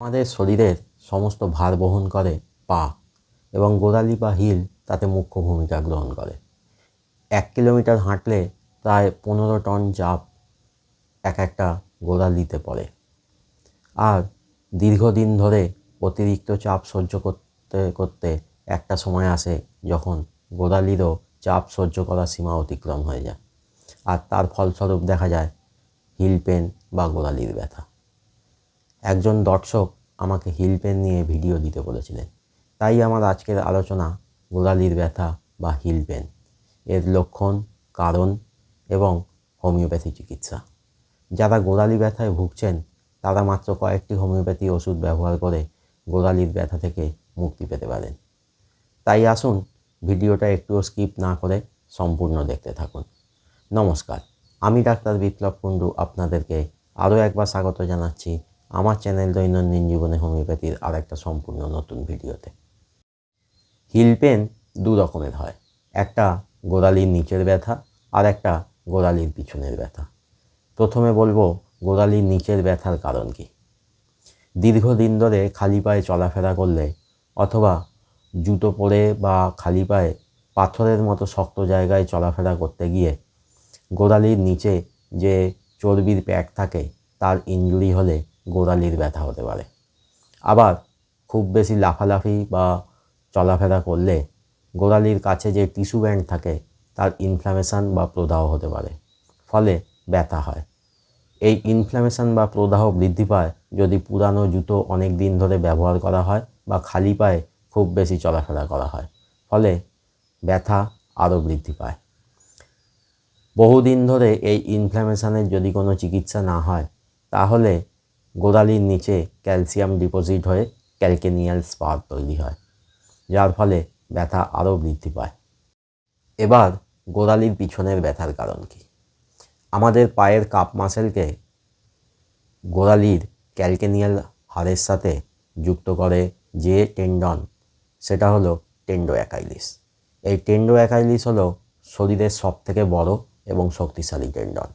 আমাদের শরীরের সমস্ত ভার বহন করে পা এবং গোড়ালি বা হিল তাতে মুখ্য ভূমিকা গ্রহণ করে। এক কিলোমিটার হাঁটলে প্রায় পনেরো টন চাপ এক একটা গোড়ালিতে পড়ে। আর দীর্ঘদিন ধরে অতিরিক্ত চাপ সহ্য করতে করতে একটা সময় আসে যখন গোড়ালিরও চাপ সহ্য করার সীমা অতিক্রম হয়ে যায়। আর তার ফলস্বরূপ দেখা যায় হিল পেন বা গোড়ালির ব্যথা। একজন দর্শক আমাকে হিল পেন নিয়ে ভিডিও দিতে বলেছিলেন। তাই আমার আজকের আলোচনা গোড়ালির ব্যথা বা হিল পেন। এর লক্ষণ, কারণ এবং হোমিওপ্যাথি চিকিৎসা। যারা গোড়ালি ব্যথায় ভুগছেন, তারা মাত্র কয়েকটি হোমিওপ্যাথি ওষুধ ব্যবহার করে গোড়ালির ব্যথা থেকে মুক্তি পেতে পারেন। তাই আসুন ভিডিওটা একটুও স্কিপ না করে সম্পূর্ণ দেখতে থাকুন। নমস্কার, আমি ডাক্তার বিপ্লব কুণ্ডু আপনাদেরকে আরও একবার স্বাগত জানাচ্ছি আমার চ্যানেল দৈনন্দিন জীবনে হোমিওপ্যাথির আর একটা সম্পূর্ণ নতুন ভিডিওতে। হিল পেন দু রকমের হয়। একটা গোড়ালির নিচের ব্যথা আর একটা গোড়ালির পিছনের ব্যথা। প্রথমে বলব গোড়ালির নিচের ব্যথার কারণ কি? দীর্ঘদিন ধরে খালি পায়ে চলাফেরা করলে অথবা জুতো পরে বা খালি পায়ে পাথরের মতো শক্ত জায়গায় চলাফেরা করতে গিয়ে গোড়ালির নিচে যে চর্বির প্যাক থাকে, তার ইনজুরি হলে গোড়ালির ব্যথা হতে পারে। আবার খুব বেশি লাফালাফি বা চলাফেরা করলে গোড়ালির কাছে যে টিস্যু ব্যান্ড থাকে, তার ইনফ্লামেশন বা প্রদাহ হতে পারে, ফলে ব্যথা হয়। এই ইনফ্লামেশন বা প্রদাহ বৃদ্ধি পায় যদি পুরানো জুতো অনেক দিন ধরে ব্যবহার করা হয় বা খালি পায়ে খুব বেশি চলাফেরা করা হয়, ফলে ব্যথা আরও বৃদ্ধি পায়। বহুদিন ধরে এই ইনফ্ল্যামেশনের যদি কোনো চিকিৎসা না হয়, তাহলে গোড়ালির নিচে ক্যালসিয়াম ডিপোজিট হয়ে ক্যালকেনিয়াল স্পার তৈরি হয়, যার ফলে ব্যথা আরও বৃদ্ধি পায়। এবার গোড়ালির পিছনের ব্যথার কারণ কি? আমাদের পায়ের কাপ মাসেলকে গোড়ালির ক্যালকেনিয়াল হাড়ের সাথে যুক্ত করে যে টেন্ডন, সেটা হলো টেন্ডো অ্যাকাইলিস এই টেন্ডো অ্যাকাইলিস হলো শরীরের সবথেকে বড় এবং শক্তিশালী টেন্ডন।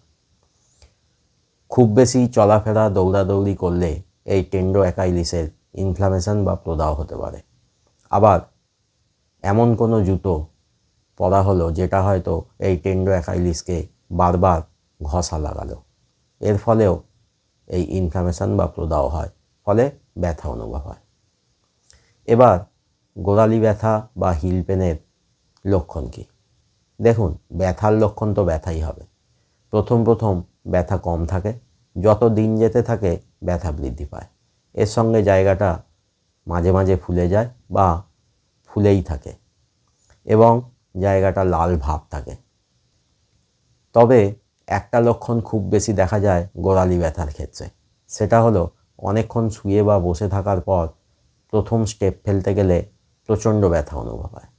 খুব বেশি চলাফেরা, দৌড়াদৌড়ি করলে এই টেন্ডো অ্যাকাইলিসের ইনফ্লামেশন বা প্রদাহ হতে পারে। আবার এমন কোনো জুতো পরা হলো যেটা হয়তো এই টেন্ডো অ্যাকাইলিসকে বারবার ঘষা লাগালো। এর ফলেও এই ইনফ্লামেশন বা প্রদাহ হয়, ফলে ব্যথা অনুভব হয়। এবার গোড়ালি ব্যথা বা হিল পেনের লক্ষণ কী? দেখুন, ব্যথার লক্ষণ তো ব্যথাই হবে। প্রথম প্রথম ব্যথা কম থাকে। যত দিন যেতে থাকে, ব্যথা বৃদ্ধি পায়। এর সঙ্গে জায়গাটা মাঝে মাঝে ফুলে যায় বা ফুলেই থাকে এবং জায়গাটা লাল ভাব থাকে। তবে একটা লক্ষণ খুব বেশি দেখা যায় গোড়ালি ব্যথার ক্ষেত্রে। সেটা হলো অনেকক্ষণ শুয়ে বা বসে থাকার পর প্রথম স্টেপ ফেলতে গেলে প্রচণ্ড ব্যথা অনুভব হয়।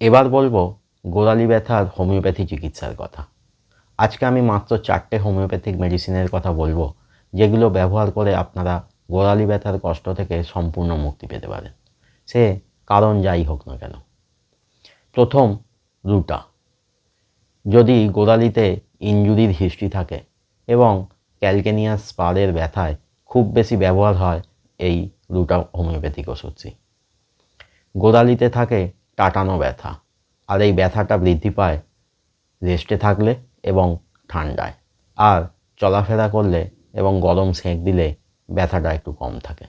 এবার বলব, গোড়ালি ব্যথার হোমিওপ্যাথি চিকিৎসার কথা। আজকে আমি মাত্র চারটে হোমিওপ্যাথিক মেডিসিনের কথা বলব, যেগুলো ব্যবহার করে আপনারা গোড়ালি ব্যথার কষ্ট থেকে সম্পূর্ণ মুক্তি পেতে পারেন। সে কারণ যাই হোক না কেন। প্রথম রুটা যদি গোড়ালিতে ইনজুরির হিস্ট্রি থাকে এবং ক্যালকেনিয়াস স্পারের ব্যথায় খুব বেশি ব্যবহার হয়, এই রুটা হোমিওপ্যাথিক ওষুধটি গোড়ালিতে থাকে টাটানো ব্যথা, আর এই ব্যথাটা বৃদ্ধি পায় রেস্টে থাকলে এবং ঠান্ডায়। আর চলাফেরা করলে এবং গরম সেঁক দিলে ব্যথাটা একটু কম থাকে।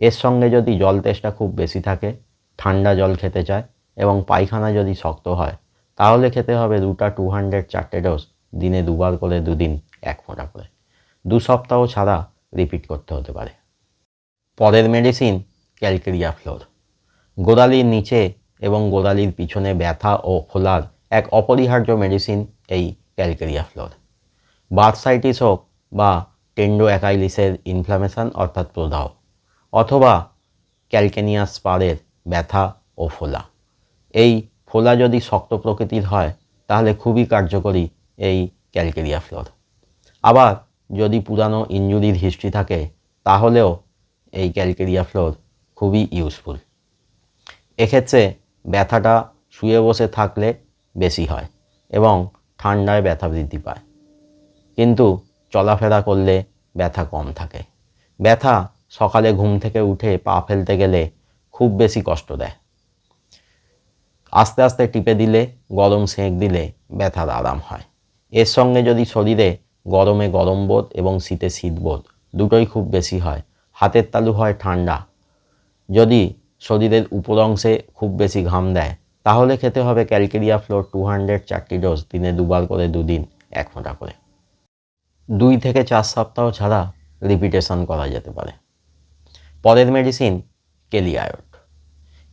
এর সঙ্গে যদি জল তেষ্টা খুব বেশি থাকে, ঠান্ডা জল খেতে চায় এবং পায়খানা যদি শক্ত হয়, তাহলে খেতে হবে দুটা টু হান্ড্রেড চারটে ডোজ দিনে দুবার করে দুদিন এক ফোঁটা করে। দু সপ্তাহ ছাড়া রিপিট করতে হতে পারে। পরের মেডিসিন ক্যালকেরিয়া ফ্লোর গোড়ালির নিচে এবং গোড়ালির পিছনে ব্যথা ও ফোলার এক অপরিহার্য মেডিসিন এই ক্যালকেরিয়া ফ্লোর বার্সাইটিস হোক বা টেন্ডো অ্যাকাইলিসের ইনফ্লামেশন অর্থাৎ প্রদাহ, অথবা ক্যালকেনিয়াস স্পারের ব্যথা ও ফোলা। এই ফোলা যদি শক্ত প্রকৃতির হয়, তাহলে খুবই কার্যকরী এই ক্যালকেরিয়া ফ্লোর আবার যদি পুরানো ইনজুরির হিস্ট্রি থাকে, তাহলেও এই ক্যালকেরিয়া ফ্লোর খুবই ইউজফুল এক্ষেত্রে ব্যথাটা শুয়ে বসে থাকলে বেশি হয় এবং ঠান্ডায় ব্যথা বৃদ্ধি পায়। কিন্তু চলাফেরা করলে ব্যথা কম থাকে। ব্যথা সকালে ঘুম থেকে উঠে পা ফেলতে গেলে খুব বেশি কষ্ট দেয়। আস্তে আস্তে টিপে দিলে, গরম সেঁক দিলে ব্যথার আরাম হয়। এর সঙ্গে যদি শরীরে গরমে গরম বোধ এবং শীতে শীত বোধ দুটোই খুব বেশি হয়, হাতের তালু হয় ঠান্ডা। যদি শরীরের উপর অংশে খুব বেশি ঘাম দেয় তাহলে খেতে হবে ক্যালকেরিয়া ফ্লোর টু হান্ড্রেড চারটি ডোজ দিনে দুবার করে দুদিন, এক ফোঁটা করে। দুই থেকে চার সপ্তাহ ছাড়া রিপিটেশন করা যেতে পারে। পরের মেডিসিন কেলিয়ায়ট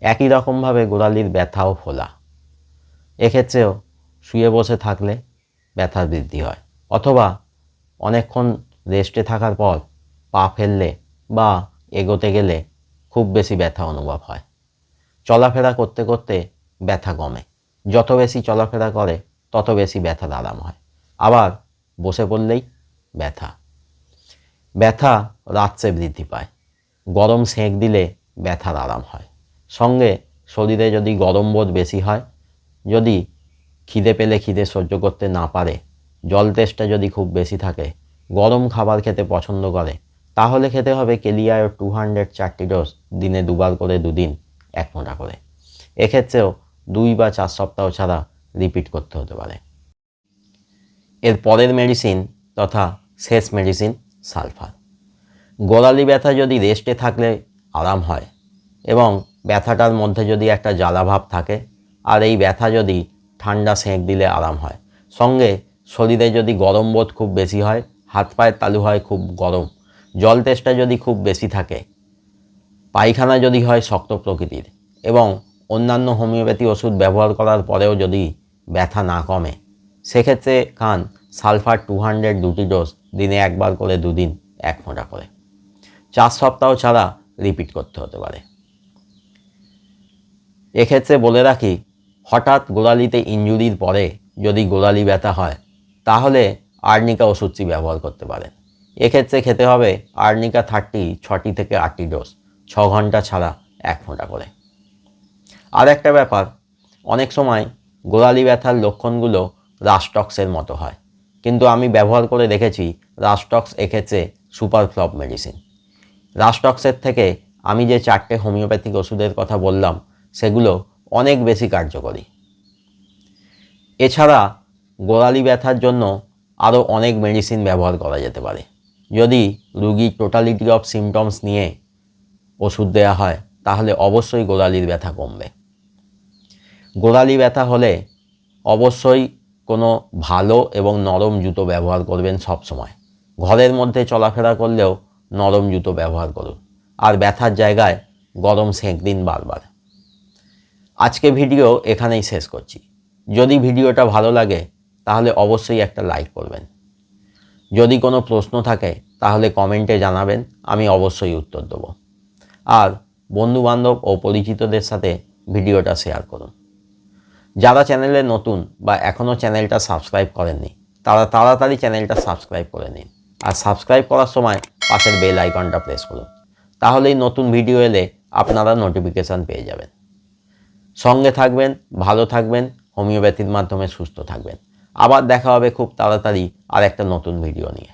একই রকমভাবে গোড়ালির ব্যথা ও ফোলা। এক্ষেত্রেও শুয়ে বসে থাকলে ব্যথা বৃদ্ধি হয়, অথবা অনেকক্ষণ রেস্টে থাকার পর পা ফেললে বা এগোতে গেলে খুব বেশি ব্যথা অনুভব হয়। চলাফেরা করতে করতে ব্যথা কমে যত বেশি চলাফেরা করে, তত বেশি ব্যথার আরাম হয়। আবার বসে পড়লেই ব্যথা। ব্যথা রাত্রে বৃদ্ধি পায়। গরম সেঁক দিলে ব্যথার আরাম হয়। সঙ্গে শরীরে যদি গরম বোধ বেশি হয়, যদি খিদে পেলে খিদে সহ্য করতে না পারে, জল তেষ্টা যদি খুব বেশি থাকে, গরম খাবার খেতে পছন্দ করে, তাহলে খেতে হবে কেলিয়ায় টু হান্ড্রেড চারটি ডোজ দিনে দুবার করে দুদিন, এক মোটা করে। এক্ষেত্রেও দুই বা চার সপ্তাহ ছাড়া রিপিট করতে হতে পারে। এর পরের মেডিসিন তথা শেষ মেডিসিন সালফার গোড়ালি ব্যথা যদি রেস্টে থাকলে আরাম হয় এবং ব্যথাটার মধ্যে যদি একটা জ্বালাভাব থাকে আর এই ব্যথা যদি ঠান্ডা সেঁক দিলে আরাম হয়। সঙ্গে শরীরে যদি গরম বোধ খুব বেশি হয়, হাত পায়ের তালু হয় খুব গরম, জল তেষ্টা যদি খুব বেশি থাকে, পায়খানা যদি হয় শক্ত প্রকৃতির এবং অন্যান্য হোমিওপ্যাথি ওষুধ ব্যবহার করার পরেও যদি ব্যথা না কমে, সেক্ষেত্রে খান সালফার টু হান্ড্রেড দুটি ডোজ, দিনে একবার করে দুদিন এক ফোঁটা করে। চার সপ্তাহ ছাড়া রিপিট করতে হতে পারে। এক্ষেত্রে বলে রাখি, হঠাৎ গোড়ালিতে ইঞ্জুরির পরে যদি গোড়ালি ব্যথা হয়, তাহলে আর্নিকা ওষুধটি ব্যবহার করতে পারেন। এক্ষেত্রে খেতে হবে আর্নিকা থার্টি, ছটি থেকে আটটি ডোজ, ছ ঘণ্টা ছাড়া এক ফোঁটা করে। আর একটা ব্যাপার, অনেক সময় গোড়ালি ব্যথার লক্ষণগুলো রাস্টক্সের মতো হয়। কিন্তু আমি ব্যবহার করে দেখেছি রাস্টক্স এক্ষেত্রে সুপার ফ্লপ মেডিসিন। রাস্টক্সের থেকে আমি যে চারটে হোমিওপ্যাথিক ওষুধের কথা বললাম, সেগুলো অনেক বেশি কার্যকরী। এছাড়া গোড়ালি ব্যথার জন্য আরও অনেক মেডিসিন ব্যবহার করা যেতে পারে। যদি রুগী টোটালিটি অফ সিমটমস নিয়ে ওষুধ দেওয়া হয়, তাহলে অবশ্যই গোড়ালির ব্যথা কমবে। গোড়ালি ব্যথা হলে অবশ্যই কোনো ভালো এবং নরম জুতো ব্যবহার করবেন সব সময়। ঘরের মধ্যে চলাফেরা করলেও নরম জুতো ব্যবহার করুন। আর ব্যথার জায়গায় গরম সেঁক দিন বারবার। আজকে ভিডিও এখানেই শেষ করছি। যদি ভিডিওটা ভালো লাগে, তাহলে অবশ্যই একটা লাইক করবেন। যদি কোনো প্রশ্ন থাকে, তাহলে কমেন্টে জানাবেন, আমি অবশ্যই উত্তর দেবো। আর বন্ধুবান্ধব ও পরিচিতদের সাথে ভিডিওটা শেয়ার করুন। যারা চ্যানেলে নতুন বা এখনও চ্যানেলটা সাবস্ক্রাইব করেননি, তারা তাড়াতাড়ি চ্যানেলটা সাবস্ক্রাইব করে নিন। আর সাবস্ক্রাইব করার সময় পাশের বেল আইকনটা প্রেস করুন। তাহলেই নতুন ভিডিও এলে আপনারা নোটিফিকেশান পেয়ে যাবেন। সঙ্গে থাকবেন, ভালো থাকবেন, হোমিওপ্যাথির মাধ্যমে সুস্থ থাকবেন। আবার দেখা হবে খুব তাড়াতাড়ি আর একটা নতুন ভিডিও নিয়ে।